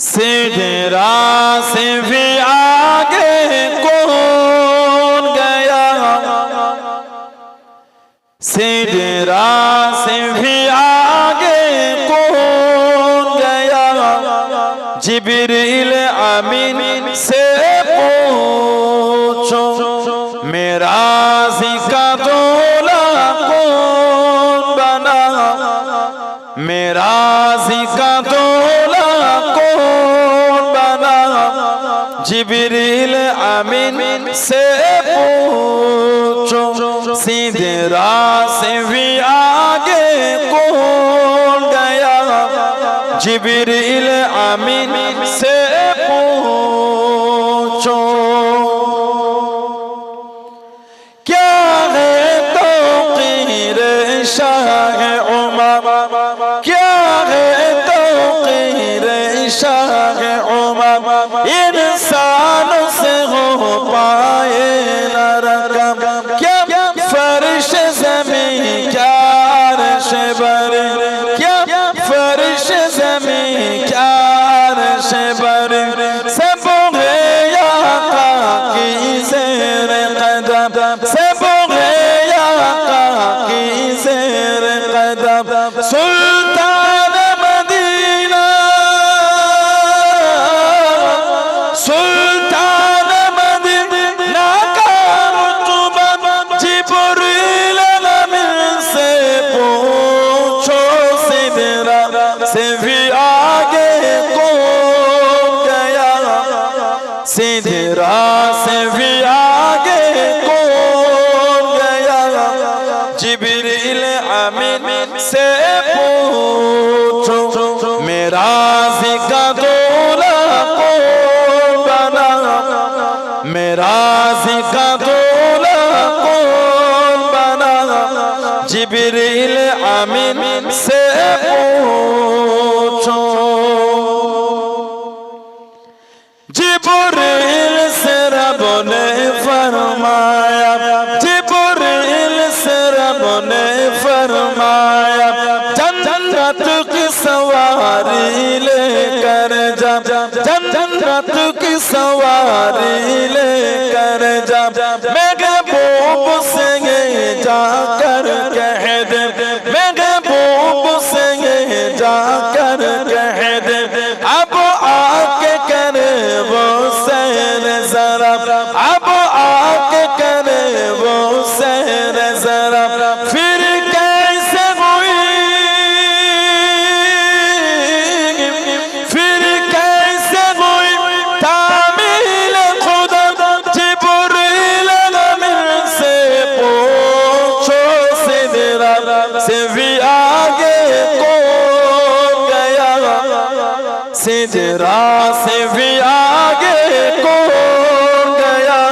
सिरा से भी आगे कौन गया सिरा से भी आगे कौन गया जिबरील अमीन से पूछो मेरा जिक्र জিবরিল আমিন সে पूछो सिदरा से भी आगे कौन गया जिबरील आमिन से पूछो क्या है तो कीर शाह उमा क्या है तो कीर शाह तुम इंसान से हो पा सीधे से भी आगे कौन गया जिबरील अमीन से पूछो मेरा का गोला कौन बना मेरा का गोला कौन बना जिबरील अमीन से জিবরিল সেরা বনে ফরমায়া জিবরিল সেরা বনে ফরমায়া জন্নত কি সওয়ারি লেকর যা জন্নত কি সওয়ারি লেকর যা মেঘ বোব से जा कर भी आगे को गया सिजरा से भी आगे को गया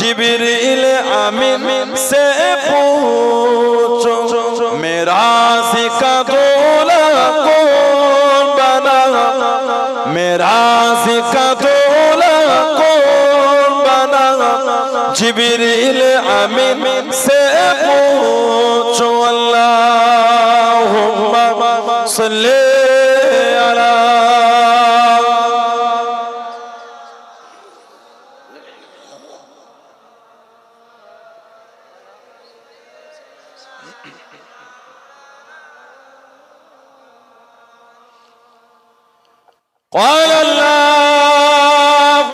जिबरील आमिन से पूछो मेरा सिका गोला को बना मेरा सिका جبريل امين سيموت اللهم صل على قال